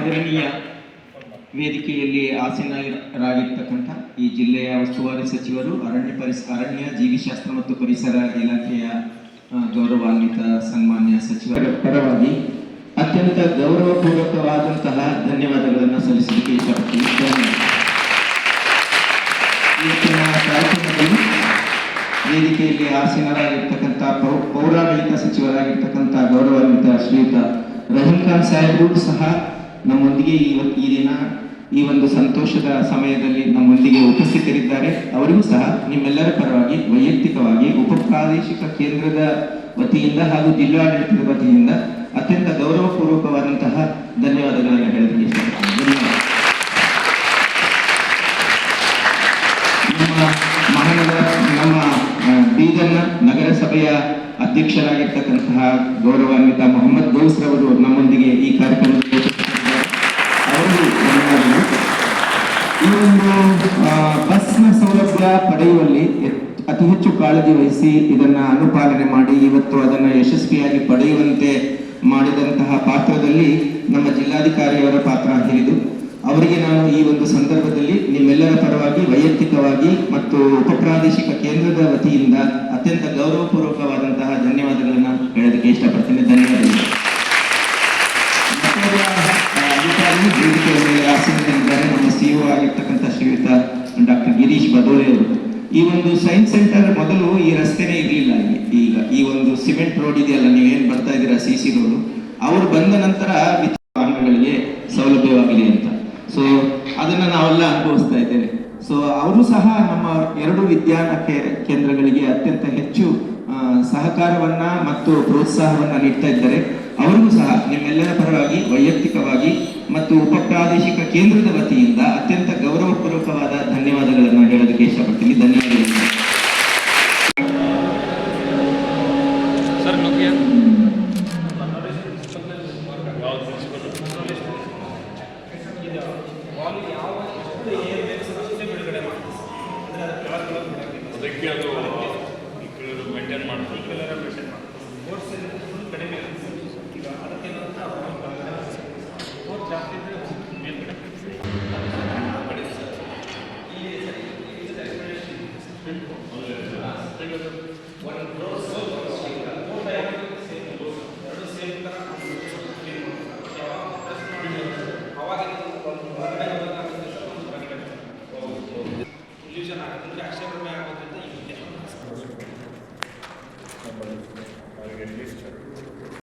ಆದರಣೀಯ ವೇದಿಕೆಯಲ್ಲಿ ಆಸೀನರಾಗಿರ್ತಕ್ಕಂಥ ಈ ಜಿಲ್ಲೆಯ ಉಸ್ತುವಾರಿ ಸಚಿವರು, ಅರಣ್ಯ ಪರಿಸ, ಅರಣ್ಯ ಜೀವಿಶಾಸ್ತ್ರ ಮತ್ತು ಪರಿಸರ ಇಲಾಖೆಯ ಗೌರವಾನ್ವಿತ, ಸನ್ಮಾನ್ಯ ಸಚಿವರ ಪರವಾಗಿ ಅತ್ಯಂತ ಗೌರವಪೂರ್ವಕವಾದಂತಹ ಧನ್ಯವಾದಗಳನ್ನು ಸಲ್ಲಿಸಲಿಕ್ಕೆ ಇಷ್ಟಪಡ್ತೀನಿ. ವೇದಿಕೆಯಲ್ಲಿ ಆಸೀನರಾಗಿರ್ತಕ್ಕಂಥ ಪೌರಾಡಳಿತ ಸಚಿವರಾಗಿರ್ತಕ್ಕಂಥ ಗೌರವಾನ್ವಿತ ಶ್ರೀಯುತ ರಹೀಂ ಖಾನ್ ಸಾಹೇಬರು ಸಹ ನಮ್ಮೊಂದಿಗೆ ಈ ದಿನ ಈ ಒಂದು ಸಂತೋಷದ ಸಮಯದಲ್ಲಿ ನಮ್ಮೊಂದಿಗೆ ಉಪಸ್ಥಿತರಿದ್ದಾರೆ. ಅವರಿಗೂ ಸಹ ನಿಮ್ಮೆಲ್ಲರ ಪರವಾಗಿ ವೈಯಕ್ತಿಕವಾಗಿ ಉಪ ಪ್ರಾದೇಶಿಕ ಕೇಂದ್ರದ ವತಿಯಿಂದ ಹಾಗೂ ಜಿಲ್ಲಾಡಳಿತದ ವತಿಯಿಂದ ಅತ್ಯಂತ ಗೌರವಪೂರ್ವಕವಾದಂತಹ ಧನ್ಯವಾದಗಳನ್ನು ಹೇಳಲಿಕ್ಕೆ ಇಷ್ಟಪಡ್ತೀನಿ. ನಮ್ಮ ನಗರಸಭೆಯ ಅಧ್ಯಕ್ಷರಾಗಿರ್ತಕ್ಕಂತಹ ಗೌರವಾನ್ವಿತ ಮೊಹಮ್ಮದ್ ಗೌಸ್ರವರು ನಮ್ಮೊಂದಿಗೆ ಈ ಕಾರ್ಯಕ್ರಮದಲ್ಲಿ ಉಪಸ್ಥಿತರಿದ್ದಾರೆ. ಅವರಿಗೂ ಧನ್ಯವಾದಗಳು ಈ ಒಂದು ಬಸ್ನ ಸೌಲಭ್ಯ ಪಡೆಯುವಲ್ಲಿ ಅತಿ ಹೆಚ್ಚು ಕಾಳಜಿ ವಹಿಸಿ ಇದನ್ನ ಅನುಪಾಲನೆ ಮಾಡಿ, ಇವತ್ತು ಅದನ್ನ ಯಶಸ್ವಿಯಾಗಿ ಪಡೆಯುವಂತೆ ಮಾಡಿದಂತಹ ಪಾತ್ರದಲ್ಲಿ ನಮ್ಮ ಜಿಲ್ಲಾಧಿಕಾರಿಯವರ ಪಾತ್ರ ಹಿರಿದು, ಅವರಿಗೆ ನಾನು ಈ ಒಂದು ಸಂದರ್ಭದಲ್ಲಿ ನಿಮ್ಮೆಲ್ಲರ ಪರವಾಗಿ ವೈಯಕ್ತಿಕವಾಗಿ ಮತ್ತು ಉಪಪ್ರಾದೇಶಿಕ ಕೇಂದ್ರದ ವತಿಯಿಂದ ಅತ್ಯಂತ ಗೌರವಪೂರ್ವಕವಾದಂತಹ ಧನ್ಯವಾದಗಳನ್ನು ಹೇಳೋದಕ್ಕೆ ಇಷ್ಟಪಡ್ತೇನೆ. ಧನ್ಯವಾದಗಳು. ಆಗಿರ್ತಕ್ಕಂಥ ಶ್ರೀಯುತ ಡಾಕ್ಟರ್ ಗಿರೀಶ್ ಬದೋಲೆ ಅವರು. ಈ ಒಂದು ಸೈನ್ಸ್ ಸೆಂಟರ್ ಮೊದಲು ಈ ರಸ್ತೆನೇ ಇರಲಿಲ್ಲ. ಈಗ ಈ ಒಂದು ಸಿಮೆಂಟ್ ರೋಡ್ ಇದೆಯಲ್ಲ, ನೀವೇನು ಬರ್ತಾ ಇದ್ದೀರಾ ಸಿ ಸಿ ರೋಡು? ಅವರು ಬಂದ ನಂತರ ವಾಹನಗಳಿಗೆ ಸೌಲಭ್ಯವಾಗಲಿ ಅಂತ. ಸೊ ಅದನ್ನ ನಾವೆಲ್ಲ ಅನುಭವಿಸ್ತಾ ಇದ್ದೇವೆ. ಸೊ ಅವರು ಸಹ ನಮ್ಮ ಎರಡು ವಿದ್ಯಾನ ಕೇಂದ್ರಗಳಿಗೆ ಅತ್ಯಂತ ಹೆಚ್ಚು ಸಹಕಾರವನ್ನು ಮತ್ತು ಪ್ರೋತ್ಸಾಹವನ್ನ ನೀಡ್ತಾ ಇದ್ದಾರೆ. ಅವರಿಗೂ ಸಹ ನಿಮ್ಮೆಲ್ಲರ ಪರವಾಗಿ, ವೈಯಕ್ತಿಕವಾಗಿ ಮತ್ತು ಉಪ ಪ್ರಾದೇಶಿಕ ಕೇಂದ್ರದ ವತಿಯಿಂದ ಅತ್ಯಂತ ಹೃದಯಪೂರ್ವಕವಾದ ಧನ್ಯವಾದಗಳನ್ನು ಹೇಳೋದಕ್ಕೆ ಇಷ್ಟಪಡ್ತೀನಿ. ಧನ್ಯವಾದಗಳು. ಅದಕ್ಕೆ ಅದು ಮೈಂಟೈನ್ ಮಾಡ್ತಾರೆ ಕಡಿಮೆ one grows